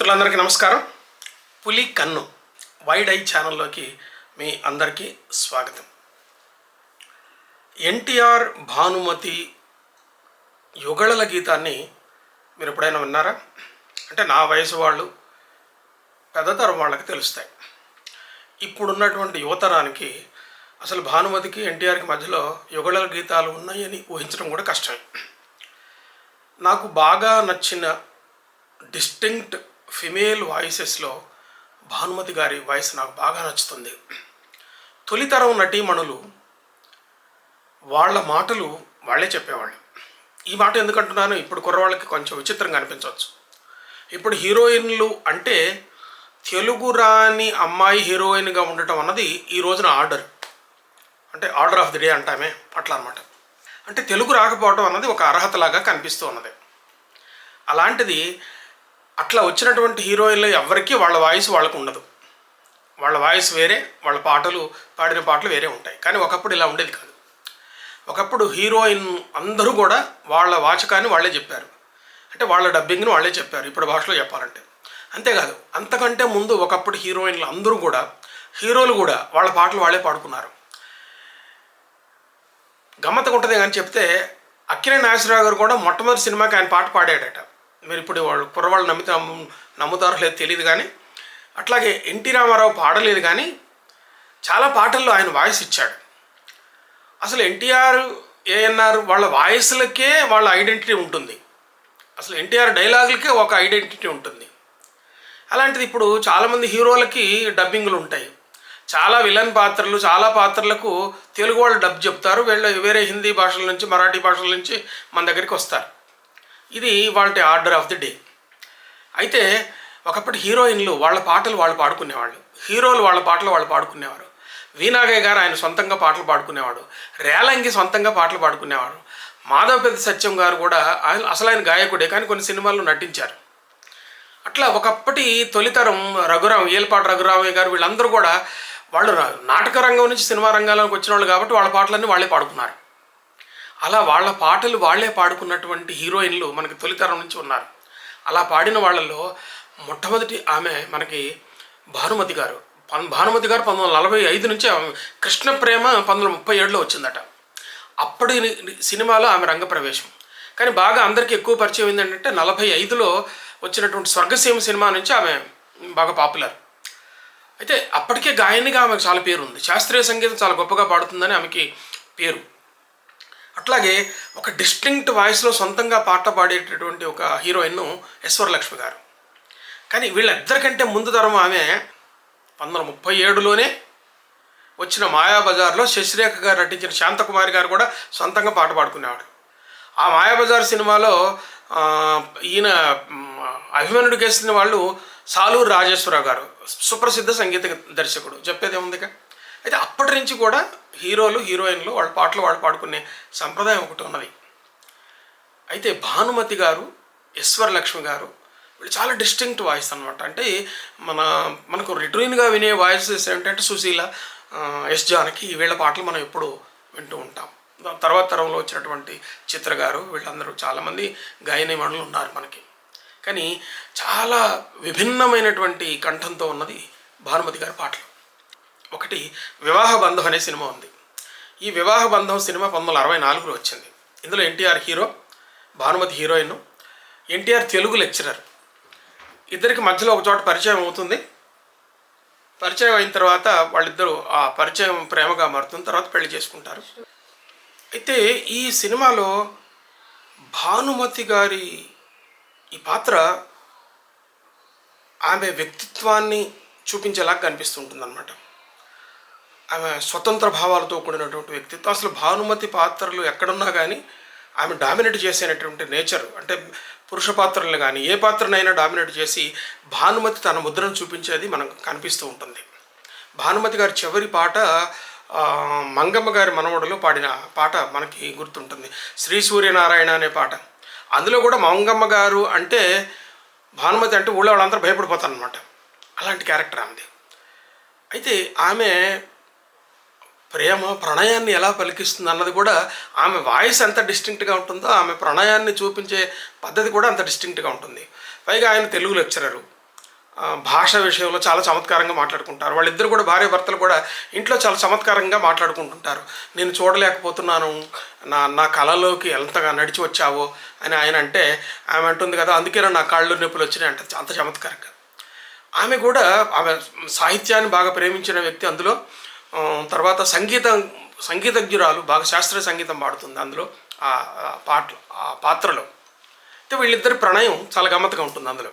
మిత్రులందరికీ నమస్కారం. పులి కన్ను వైడ్ ఐ ఛానల్లోకి మీ అందరికీ స్వాగతం. ఎన్టీఆర్ భానుమతి యుగళల గీతాన్ని మీరు ఎప్పుడైనా విన్నారా? అంటే నా వయసు వాళ్ళు పెద్దతరం వాళ్ళకి తెలుస్తాయి. ఇప్పుడున్నటువంటి యువతరానికి అసలు భానుమతికి ఎన్టీఆర్కి మధ్యలో యుగళల గీతాలు ఉన్నాయని ఊహించడం కూడా కష్టమే. నాకు బాగా నచ్చిన డిస్టింక్ట్ ఫిమేల్ వాయిసెస్లో భానుమతి గారి వాయిస్ నాకు బాగా నచ్చుతుంది. తొలితరం నటీమణులు వాళ్ళ మాటలు వాళ్ళే చెప్పేవాళ్ళు. ఈ మాట ఎందుకంటున్నాను ఇప్పుడు కుర్రవాళ్ళకి కొంచెం విచిత్రంగా అనిపించవచ్చు. ఇప్పుడు హీరోయిన్లు అంటే తెలుగు రాని అమ్మాయి హీరోయిన్గా ఉండటం అన్నది ఈ రోజున ఆర్డర్. అంటే ఆర్డర్ ఆఫ్ ది డే అంటామే అట్లా అనమాట అంటే తెలుగు రాకపోవడం అన్నది ఒక అర్హతలాగా కనిపిస్తూ ఉన్నది. అలాంటిది అట్లా వచ్చినటువంటి హీరోయిన్లు ఎవరికీ వాళ్ళ వాయిస్ వాళ్ళకు ఉండదు. వాళ్ళ వాయిస్ వేరే వాళ్ళ పాటలు పాడిన పాటలు వేరే ఉంటాయి. కానీ ఒకప్పుడు ఇలా ఉండేది కాదు. ఒకప్పుడు హీరోయిన్ అందరూ కూడా వాళ్ళ వాచకాన్ని వాళ్ళే చెప్పారు. అంటే వాళ్ళ డబ్బింగ్ని వాళ్ళే చెప్పారు. ఇప్పుడు భాషలో చెప్పాలంటే. అంతేకాదు అంతకంటే ముందు ఒకప్పుడు హీరోయిన్లు అందరూ కూడా హీరోలు కూడా వాళ్ళ పాటలు వాళ్ళే పాడుకున్నారు. గమ్మత్తగా ఉంటుంది కానీ చెప్తే అక్కినే నాగేశ్వరరావు గారు కూడా మొట్టమొదటి సినిమాకి ఆయన పాట పాడాడట. మీరు ఇప్పుడు వాళ్ళు కుర్రవాళ్ళు నమ్మితే నమ్ముతారో లేదు తెలియదు కానీ అట్లాగే ఎన్టీ రామారావు పాడలేదు కానీ చాలా పాటల్లో ఆయన వాయిస్ ఇచ్చాడు. అసలు ఎన్టీఆర్ ఏఎన్ఆర్ వాళ్ళ వాయిస్లకే వాళ్ళ ఐడెంటిటీ ఉంటుంది. అసలు ఎన్టీఆర్ డైలాగులకే ఒక ఐడెంటిటీ ఉంటుంది. అలాంటిది ఇప్పుడు చాలామంది హీరోలకి డబ్బింగ్లు ఉంటాయి. చాలా విలన్ పాత్రలు చాలా పాత్రలకు తెలుగు వాళ్ళు డబ్ చెప్తారు. వీళ్ళు వేరే హిందీ భాషల నుంచి మరాఠీ భాషల నుంచి మన దగ్గరికి వస్తారు. ఇది వాళ్ళ ఆర్డర్ ఆఫ్ ది డే. అయితే ఒకప్పటి హీరోయిన్లు వాళ్ళ పాటలు వాళ్ళు పాడుకునేవాళ్ళు. హీరోలు వాళ్ళ పాటలు వాళ్ళు పాడుకునేవారు. వీణాగయ్య గారు ఆయన సొంతంగా పాటలు పాడుకునేవాడు. రేలంగి సొంతంగా పాటలు పాడుకునేవాడు మాధవ పెద్ద సత్యం గారు కూడా ఆయన అసలు ఆయన గాయకుడే కానీ కొన్ని సినిమాల్లో నటించారు. అట్లా ఒకప్పటి తొలితరం రఘురాం ఏలపాటి రఘురామయ్య గారు వీళ్ళందరూ కూడా వాళ్ళు రా- నాటక రంగం నుంచి సినిమా రంగాల్లోకి వచ్చిన వాళ్ళు కాబట్టి వాళ్ళ పాటలన్నీ వాళ్ళే పాడుకున్నారు. అలా వాళ్ళ పాటలు వాళ్ళే పాడుకున్నటువంటి హీరోయిన్లు మనకి తొలితరం నుంచి ఉన్నారు. అలా పాడిన వాళ్ళల్లో మొట్టమొదటి ఆమె మనకి భానుమతి గారు. భానుమతి గారు పంతొమ్మిది వందల నలభై ఐదు నుంచి ఆమె కృష్ణ ప్రేమ పంతొమ్మిది వందల ముప్పై ఏడులో వచ్చిందట. అప్పటి సినిమాలో ఆమె రంగప్రవేశం. కానీ బాగా అందరికీ ఎక్కువ పరిచయం ఏంటంటే నలభై ఐదులో వచ్చినటువంటి స్వర్గసీమ సినిమా నుంచి ఆమె బాగా పాపులర్. అయితే అప్పటికే గాయనిగా ఆమెకు చాలా పేరు ఉంది శాస్త్రీయ సంగీతం చాలా గొప్పగా పాడుతుందని ఆమెకి పేరు. అట్లాగే ఒక డిస్టింక్ట్ వాయిస్లో సొంతంగా పాట పాడేటటువంటి ఒక హీరోయిన్ యశ్వరలక్ష్మి గారు. కానీ వీళ్ళిద్దరికంటే ముందు తరం ఆమె పంతొమ్మిది ముప్పై ఏడులోనే వచ్చిన మాయాబజార్లో శశిరేఖ గారు నటించిన శాంతకుమారి గారు కూడా సొంతంగా పాట పాడుకునేవాడు. ఆ మాయాబజార్ సినిమాలో ఈయన అభిమానుడు అభిమన్యుడు వాళ్ళు సాలూరు రాజేశ్వరరావు గారు సుప్రసిద్ధ సంగీత దర్శకుడు. చెప్పేది ఏముందిగా అయితే అప్పటి నుంచి కూడా హీరోలు హీరోయిన్లు వాళ్ళ పాటలు వాళ్ళు పాడుకునే సంప్రదాయం ఒకటి ఉన్నది. అయితే భానుమతి గారు ఈశ్వరలక్ష్మి గారు వీళ్ళు చాలా డిస్టింక్ట్ వాయిస్ అనమాట అంటే మన మనకు రిటర్న్గా వినే వాయిసెస్ ఏంటంటే సుశీల ఎస్ జానకి వీళ్ళ పాటలు మనం ఎప్పుడు వింటూ ఉంటాం. తర్వాత తరంలో వచ్చినటువంటి చిత్ర గారు వీళ్ళందరూ చాలామంది గాయనీమణులు ఉన్నారు మనకి. కానీ చాలా విభిన్నమైనటువంటి కంఠంతో ఉన్నది భానుమతి గారి పాటలు. ఒకటి వివాహ బంధం అనే సినిమా ఉంది. ఈ వివాహ బంధం సినిమా పంతొమ్మిది వందల అరవై నాలుగులో వచ్చింది. ఇందులో NTR hero Bhanumathi heroine NTR Telugu lecturer. ఇద్దరికి మధ్యలో ఒక చోట పరిచయం అవుతుంది. పరిచయం అయిన తర్వాత వాళ్ళిద్దరూ ఆ పరిచయం ప్రేమగా మారుతుంది. తర్వాత పెళ్ళి చేసుకుంటారు. అయితే ఈ సినిమాలో భానుమతి గారి ఈ పాత్ర ఆమె వ్యక్తిత్వాన్ని చూపించేలాగా కనిపిస్తుంటుందన్నమాట. అనమాట ఆమె స్వతంత్ర భావాలతో కూడినటువంటి వ్యక్తిత్వం. అసలు భానుమతి పాత్రలు ఎక్కడున్నా కానీ ఆమె డామినేట్ చేసేటటువంటి నేచర్. అంటే పురుష పాత్రలు కానీ ఏ పాత్రనైనా డామినేట్ చేసి భానుమతి తన ముద్రను చూపించేది మనకు కనిపిస్తూ ఉంటుంది. భానుమతి గారి చివరి పాట మంగమ్మ గారి మనవడలో పాడిన పాట మనకి గుర్తుంటుంది. శ్రీ సూర్యనారాయణ అనే పాట. అందులో కూడా మంగమ్మ గారు అంటే భానుమతి అంటే ఊళ్ళో వాళ్ళందరూ భయపడిపోతారు అనమాట అలాంటి క్యారెక్టర్ ఆమెది. అయితే ఆమె ప్రేమ ప్రణయాన్ని ఎలా పలికిస్తుంది అన్నది కూడా ఆమె వాయిస్ ఎంత డిస్టింక్ట్గా ఉంటుందో ఆమె ప్రణయాన్ని చూపించే పద్ధతి కూడా అంత డిస్టింక్ట్గా ఉంటుంది. పైగా ఆయన తెలుగు లెక్చరరు. భాష విషయంలో చాలా చమత్కారంగా మాట్లాడుకుంటారు. వాళ్ళిద్దరు కూడా భార్య భర్తలు కూడా ఇంట్లో చాలా చమత్కారంగా మాట్లాడుకుంటుంటారు. నేను చూడలేకపోతున్నాను. నా నా కళలోకి ఎంతగా నడిచి వచ్చావో అని ఆయన అంటే ఆమె అంటుంది కదా అందుకే నా కాళ్ళు నొప్పులు వచ్చినాయి అంటే అంత చమత్కారంగా. ఆమె కూడా ఆమె సాహిత్యాన్ని బాగా ప్రేమించిన వ్యక్తి అందులో. తర్వాత సంగీతం సంగీతజ్ఞురాలు బాగా శాస్త్రీయ సంగీతం పాడుతుంది అందులో ఆ పాట ఆ పాత్రలో. అయితే వీళ్ళిద్దరి ప్రణయం చాలా గమ్మత్తుగా ఉంటుంది అందులో.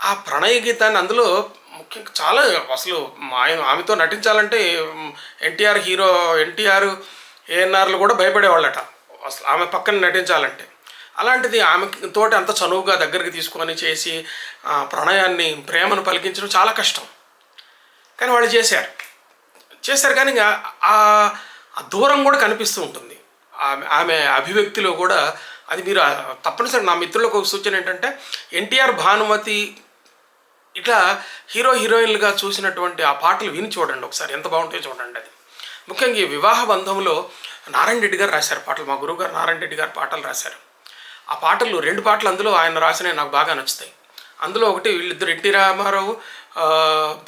ఆ ప్రణయ గీతాన్ని అందులో ముఖ్యంగా చాలా అసలు ఆయన ఆమెతో నటించాలంటే ఎన్టీఆర్ హీరో ఎన్టీఆర్ ఏఎన్ఆర్లు కూడా భయపడేవాళ్ళట. అసలు ఆమె పక్కన నటించాలంటే. అలాంటిది ఆమె తోటి అంత చనువుగా దగ్గరికి తీసుకొని చేసి ఆ ప్రణయాన్ని ప్రేమను పలికించడం చాలా కష్టం. కానీ వాళ్ళు చేశారు. చేశారు కానీ ఆ దూరం కూడా కనిపిస్తూ ఉంటుంది. ఆమె ఆమె అభివ్యక్తిలో కూడా అది మీరు తప్పనిసరి నా మిత్రులకు ఒక సూచన ఏంటంటే ఎన్టీఆర్ భానుమతి ఇట్లా హీరో హీరోయిన్లుగా చూసినటువంటి ఆ పాటలు విని చూడండి ఒకసారి. ఎంత బాగుంటాయో చూడండి అది. ముఖ్యంగా ఈ వివాహ బంధంలో నారాయణ రెడ్డి గారు రాశారు పాటలు. మా గురువు గారు నారాయణ రెడ్డి గారు పాటలు రాశారు. ఆ పాటలు రెండు పాటలు అందులో ఆయన రాసినవి నాకు బాగా నచ్చుతాయి. అందులో ఒకటి వీళ్ళిద్దరు ఎన్టీ రామారావు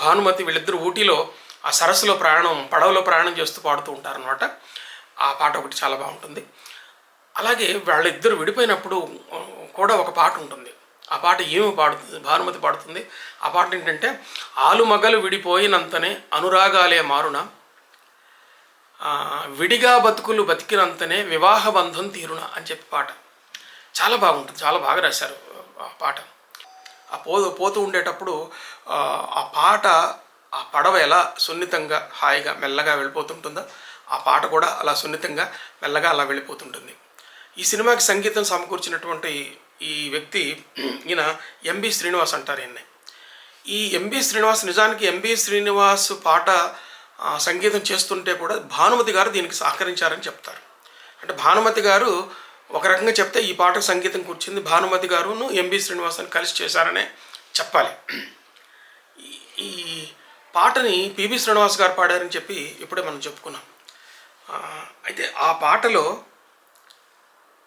భానుమతి వీళ్ళిద్దరు ఊటీలో ఆ సరస్సులో ప్రయాణం పడవలో ప్రయాణం చేస్తూ పాడుతూ ఉంటారనమాట ఆ పాట ఒకటి చాలా బాగుంటుంది. అలాగే వాళ్ళిద్దరు విడిపోయినప్పుడు కూడా ఒక పాట ఉంటుంది. ఆ పాట ఏమి పాడుతుంది? భానుమతి పాడుతుంది. ఆ పాట ఏంటంటే ఆలుమగలు విడిపోయినంతనే అనురాగాలే మారున విడిగా బతుకులు బతికినంతనే వివాహ బంధం తీరున అని చెప్పి పాట. చాలా బాగుంటుంది. చాలా బాగా రాశారు ఆ పాట. ఆ పో పోతూ ఉండేటప్పుడు ఆ పాట ఆ పడవ ఎలా సున్నితంగా హాయిగా మెల్లగా వెళ్ళిపోతుంటుందో ఆ పాట కూడా అలా సున్నితంగా మెల్లగా అలా వెళ్ళిపోతుంటుంది. ఈ సినిమాకి సంగీతం సమకూర్చినటువంటి ఈ వ్యక్తి ఈయన ఎంబి శ్రీనివాస్ అంటారు ఈయన్ని. ఈ ఎంబి శ్రీనివాస్ నిజానికి ఎంబి శ్రీనివాస్ పాట సంగీతం చేస్తుంటే కూడా భానుమతి గారు దీనికి సహకరించారని చెప్తారు. అంటే భానుమతి గారు ఒక రకంగా చెప్తే ఈ పాటకు సంగీతం కూర్చుంది భానుమతి గారును ఎంబి శ్రీనివాస్ కలిసి చేశారనే చెప్పాలి. ఈ పాటని పిబి శ్రీనివాస్ గారు పాడారని చెప్పి ఇప్పుడే మనం చెప్పుకున్నాం. అయితే ఆ పాటలో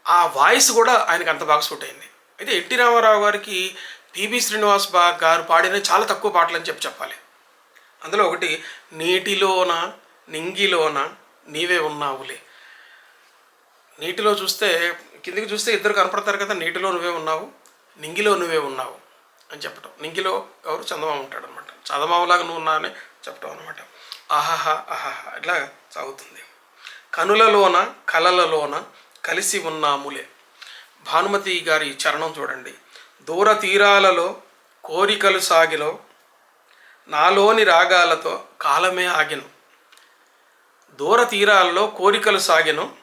ఆ వాయిస్ కూడా ఆయనకు అంత బాగా సూట్ అయింది. అయితే ఎన్టీ రామారావు గారికి పిబి శ్రీనివాస్ బా గారు పాడిన చాలా తక్కువ పాటలు అని చెప్పి చెప్పాలి. అందులో ఒకటి నీటిలోన నింగిలోన నీవే ఉన్నావులే. నీటిలో చూస్తే కిందికి చూస్తే ఇద్దరు కనపడతారు కదా నీటిలో నువ్వే ఉన్నావు నింగిలో నువ్వే ఉన్నావు అని చెప్పటం. నింగిలో ఎవరు? చందమామ ఉంటాడు అనమాట నువ్వు ఉన్నావని చెప్పటం అనమాట అహహ అహహ ఇట్లా సాగుతుంది. కనులలోన కలలలోన కలిసి ఉన్నాములే. భానుమతి గారి చరణం చూడండి. దూర తీరాలలో కోరికలు సాగిలో నాలోని రాగాలతో కాలమే ఆగిను. దూర తీరాలలో కోరికలు సాగిను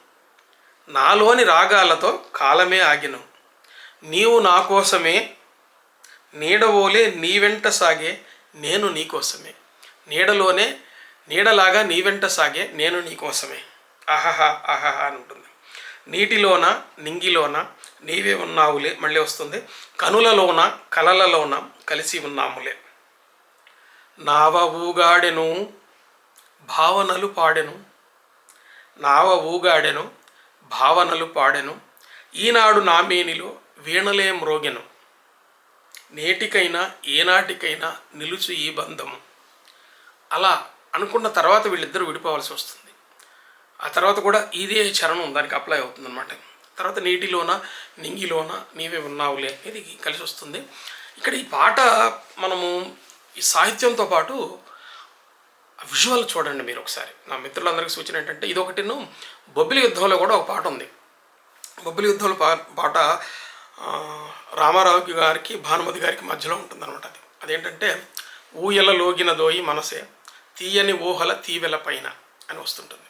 నాలోని రాగాలతో కాలమే ఆగిను. నీవు నా కోసమే నీడవోలే నీ వెంట సాగే నేను నీ కోసమే. నీడలోనే నీడలాగా నీ వెంట సాగే నేను నీ కోసమే. ఆహాహా ఆహాహా అని ఉంటుంది. నీటిలోన నింగిలోన నీవే ఉన్నావులే మళ్ళీ వస్తుంది. కనులలోన కలలలోన కలిసి ఉన్నాములే. నావ ఊగాడెను భావనలు పాడెను. నావ ఊగాడెను భావనలు పాడెను. ఈనాడు నామేనిలో వీణలే మ్రోగెను. నేటికైనా ఏనాటికైనా నిలుచు ఈ బంధము. అలా అనుకున్న తర్వాత వీళ్ళిద్దరూ విడిపోవాల్సి వస్తుంది. ఆ తర్వాత కూడా ఇదే చరణం దానికి అప్లై అవుతుంది అనమాట తర్వాత నీటిలోన నింగిలోన నీవే ఉన్నావులే అనేది కలిసి వస్తుంది. ఇక్కడ ఈ పాట మనము ఈ సాహిత్యంతో పాటు విజువల్ చూడండి మీరు ఒకసారి. నా మిత్రులందరికీ సూచన ఏంటంటే ఇది ఒకటిను బొబ్బిలి యుద్ధంలో కూడా ఒక పాట ఉంది. బొబ్బిలి యుద్ధంలో పా పాట రామారావు గారికి భానుమతి గారికి మధ్యలో ఉంటుందన్నమాట అది. అదేంటంటే ఊయల లోగినదోయి మనసే తీయని ఊహల తీవెల పైన అని వస్తుంటుంది.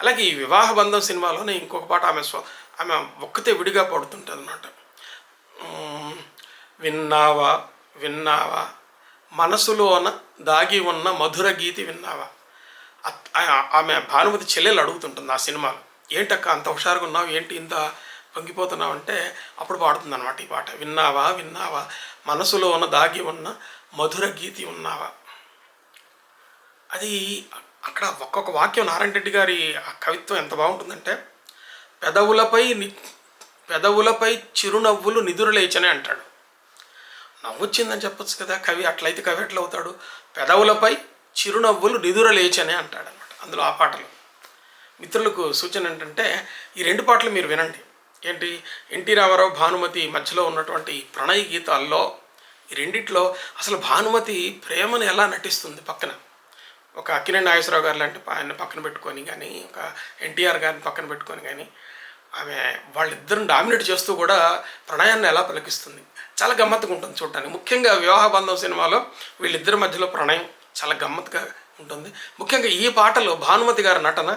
అలాగే ఈ వివాహ బంధం సినిమాలోనే ఇంకొక పాట ఆమె స్వ ఆమె ఒక్కతే విడిగా పడుతుంటుంది అనమాట విన్నావా విన్నావా మనసులోన దాగి ఉన్న మధుర గీతి విన్నావా? ఆమె భానుమతి చెల్లెలు అడుగుతుంటుంది ఆ సినిమాలో. ఏంటక్క అంత హుషారుగా ఉన్నావు? ఏంటి ఇంత పొంగిపోతున్నావు అంటే అప్పుడు పాడుతుంది అనమాట ఈ పాట. విన్నావా? విన్నావా? మనసులో ఉన్న దాగి ఉన్న మధుర గీతి ఉన్నావా? అది అక్కడ ఒక్కొక్క వాక్యం నారాయణ రెడ్డి గారి ఆ కవిత్వం ఎంత బాగుంటుందంటే పెదవులపై ని పెదవులపై చిరునవ్వులు నిదురులేచనే అంటాడు. నవ్వొచ్చిందని చెప్పొచ్చు కదా కవి అట్లయితే కవి ఎట్లా అవుతాడు పెదవులపై చిరునవ్వులు నిదుర లేచనే అంటాడు అనమాట అందులో ఆ పాటలు. మిత్రులకు సూచన ఏంటంటే ఈ రెండు పాటలు మీరు వినండి. ఏంటి? ఎన్టీ రామారావు భానుమతి మధ్యలో ఉన్నటువంటి ప్రణయ గీతాల్లో ఈ రెండిట్లో అసలు భానుమతి ప్రేమను ఎలా నటిస్తుంది పక్కన? ఒక అక్కినే నాగేశ్వరరావు గారు లాంటి ఆయన పక్కన పెట్టుకొని కానీ ఒక ఎన్టీఆర్ గారిని పక్కన పెట్టుకొని కానీ ఆమె వాళ్ళిద్దరిని డామినేట్ చేస్తూ కూడా ప్రణయాన్ని ఎలా పలికిస్తుంది? చాలా గమ్మత్తుగా ఉంటుంది చూడటానికి ముఖ్యంగా వివాహ బంధం సినిమాలో వీళ్ళిద్దరి మధ్యలో ప్రణయం చాలా గమ్మత్తుగా ఉంటుంది. ముఖ్యంగా ఈ పాటలో భానుమతి గారి నటన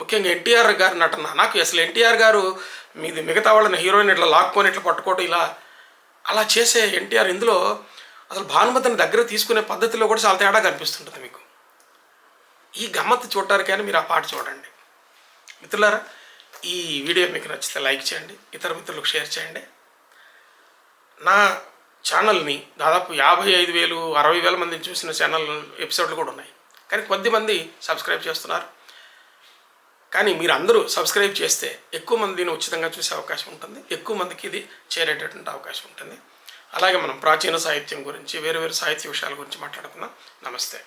ముఖ్యంగా ఎన్టీఆర్ గారి నటన. నాకు అసలు ఎన్టీఆర్ గారు మీది మిగతా వాళ్ళని హీరోయిన్ ఇట్లా లాక్కొని ఇట్లా పట్టుకోవటం ఇలా అలా చేసే ఎన్టీఆర్ ఇందులో అసలు భానుమతిని దగ్గర తీసుకునే పద్ధతిలో కూడా చాలా తేడా కనిపిస్తుంటుంది మీకు. ఈ గమ్మత్తు చూడటానికైనా మీరు ఆ పాట చూడండి. మిత్రులారా ఈ వీడియో మీకు నచ్చితే లైక్ చేయండి ఇతర మిత్రులకు షేర్ చేయండి. నా ఛానల్ని దాదాపు యాభై ఐదు వేలు అరవై వేల మందిని చూసిన ఛానల్ ఎపిసోడ్లు కూడా ఉన్నాయి. కానీ కొద్దిమంది సబ్స్క్రైబ్ చేస్తున్నారు. కానీ మీరు అందరూ సబ్స్క్రైబ్ చేస్తే ఎక్కువ మందిని ఉచితంగా చూసే అవకాశం ఉంటుంది. ఎక్కువ మందికి ఇది చేరేటటువంటి అవకాశం ఉంటుంది. అలాగే మనం ప్రాచీన సాహిత్యం గురించి వేరు వేరు సాహిత్య విషయాల గురించి మాట్లాడుకుందాం. నమస్తే.